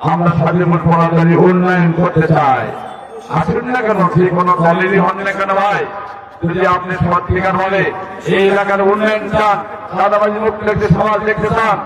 আমরা স্বাধীন পরাধনী উন্নয়ন করতে চাই। আসুন না কেন যে কোনো দলেরই হন না কেন ভাই? যদি আপনি সত্যিকার বলে এই এলাকার উন্নয়ন চান দাদাবাজি মুক্ত একটি সমাজ দেখতে চান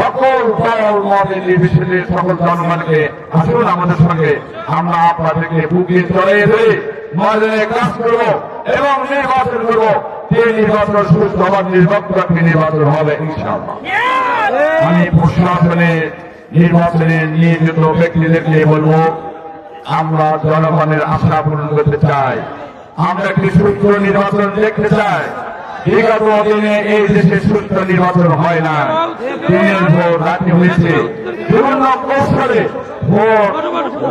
সকল দল মতে নির্বিশেষে সকল জনগণকে আসুন আমাদের সঙ্গে। আমরা আপনাদেরকে বুকে চলে এসে ময়দানে কাজ করব এবং নির্বাচন করব। যে নির্বাচন সুস্থ হবার নির্বাচন নির্বাচন হবে ইনশাআল্লাহ। আমি প্রশাসনে নির্বাচনে নিয়োজিত ব্যক্তিদেরকে বলব, আমরা জনগণের আশা পূরণ করতে চাই। আমরা একটি সুস্থ নির্বাচন দেখতে চাই। বিগত দিনে এই দেশে সুস্থ নির্বাচন হয় না। দিনের ভোট রাতে হয়েছে। বিভিন্ন কৌশলে ভোট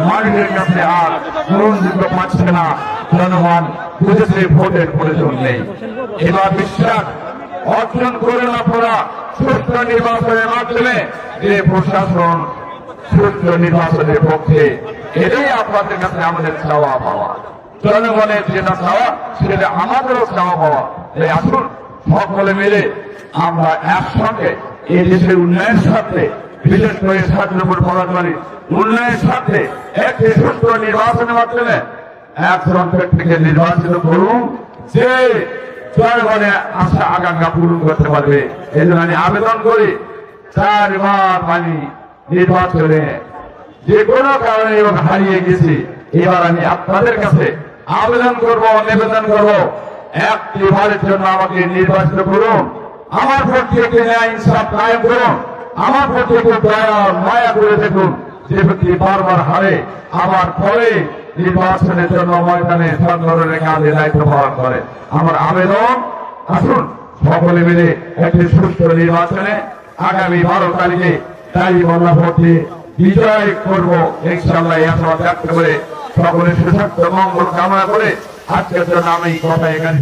মানুষের কাছে আর গ্রহণযোগ্য পাচ্ছে না। জনগণ বুঝেছে ভোটের প্রয়োজন নেই। এবার বিশ্বাস অর্জন করেন আপনারা সুস্থ নির্বাচনের মাধ্যমে যে প্রশাসন সুস্থ নির্বাচনের পক্ষে, এটাই আপনাদের কাছে আমাদের চাওয়া পাওয়া। জনগণের যেটা চাওয়া, সেটা আমাদেরও চাওয়া পাওয়া। তাই আসুন, সকলে মিলে আমরা একসঙ্গে এই দেশের উন্নয়নের সাথে বিশেষ করে স্বাধীন উপর পড়াশোনার উন্নয়নের সাথে একটি সুস্থ নির্বাচনের মাধ্যমে একজন ব্যক্তিকে নির্বাচিত করুন। যে জনগণের আশা, আকাঙ্ক্ষা পূরণ করতে পারবে, এই জন্য আমি আবেদন করি চারবার মানে নির্বাচনে যে কোনো কারণে হারিয়ে গেছি। এবার আমি আপনাদের কাছে আবেদন করব, নিবেদন করব। একটি বারের জন্য আমাকে নির্বাচিত করুন। আমার প্রতি একটি ন্যায় ইনসাফ কায়েম করুন। আমার প্রতি একটু দয়া মায়া করে দেখুন যে ব্যক্তি বারবার হারে, আবার পরে নির্বাচনের জন্য ময়দানে সংগঠনের কাজে দায়িত্ব পালন করে। আমার আবেদন, আসুন, সকলে মিলে একটি সুস্থ নির্বাচনে আগামী বারো তারিখে তাই বলা ভোটে বিজয় করব ইনশাল্লাহ ব্যক্ত করে সকলের সুস্বাস্থ্য, মঙ্গল কামনা করে আজকের জন্য আমি কথা এখানে।